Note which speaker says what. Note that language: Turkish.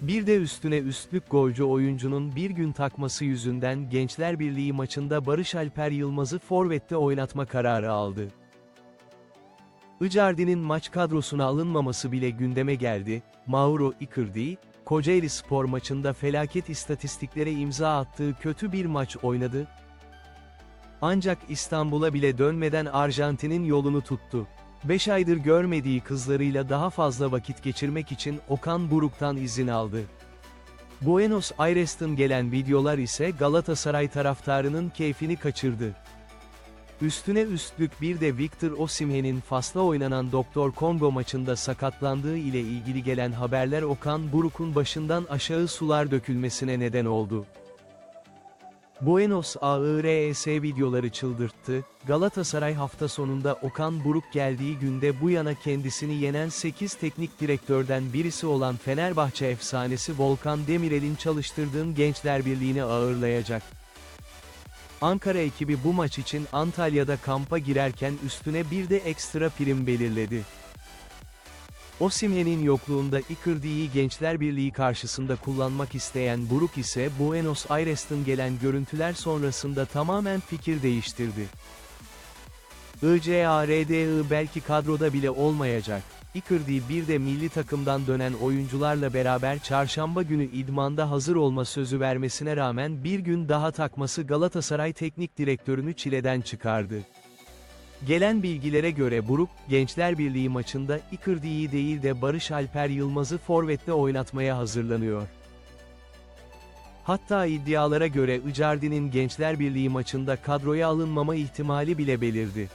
Speaker 1: Bir de üstüne üstlük golcü oyuncunun bir gün takması yüzünden Gençler Birliği maçında Barış Alper Yılmaz'ı forvette oynatma kararı aldı. Icardi'nin maç kadrosuna alınmaması bile gündeme geldi, Mauro Icardi, Kocaeli spor maçında felaket istatistiklere imza attığı kötü bir maç oynadı. Ancak İstanbul'a bile dönmeden Arjantin'in yolunu tuttu. 5 aydır görmediği kızlarıyla daha fazla vakit geçirmek için Okan Buruk'tan izin aldı. Buenos Aires'ten gelen videolar ise Galatasaray taraftarının keyfini kaçırdı. Üstüne üstlük bir de Victor Osimhen'in Fas'ta oynanan Doktor Kongo maçında sakatlandığı ile ilgili gelen haberler Okan Buruk'un başından aşağı sular dökülmesine neden oldu. Buenos Aires videoları çıldırttı, Galatasaray hafta sonunda Okan Buruk geldiği günde bu yana kendisini yenen 8 teknik direktörden birisi olan Fenerbahçe efsanesi Volkan Demirel'in çalıştırdığın Gençler Birliği'ni ağırlayacak. Ankara ekibi bu maç için Antalya'da kampa girerken üstüne bir de ekstra prim belirledi. Osimhen'in yokluğunda Icardi'yi Gençler Birliği karşısında kullanmak isteyen Buruk ise Buenos Aires'ten gelen görüntüler sonrasında tamamen fikir değiştirdi. ICARDI belki kadroda bile olmayacak. Icardi bir de milli takımdan dönen oyuncularla beraber çarşamba günü idmanda hazır olma sözü vermesine rağmen bir gün daha takması Galatasaray teknik direktörünü çileden çıkardı. Gelen bilgilere göre Buruk, Gençler Birliği maçında Icardi'yi değil de Barış Alper Yılmaz'ı forvette oynatmaya hazırlanıyor. Hatta iddialara göre Icardi'nin Gençler Birliği maçında kadroya alınmama ihtimali bile belirdi.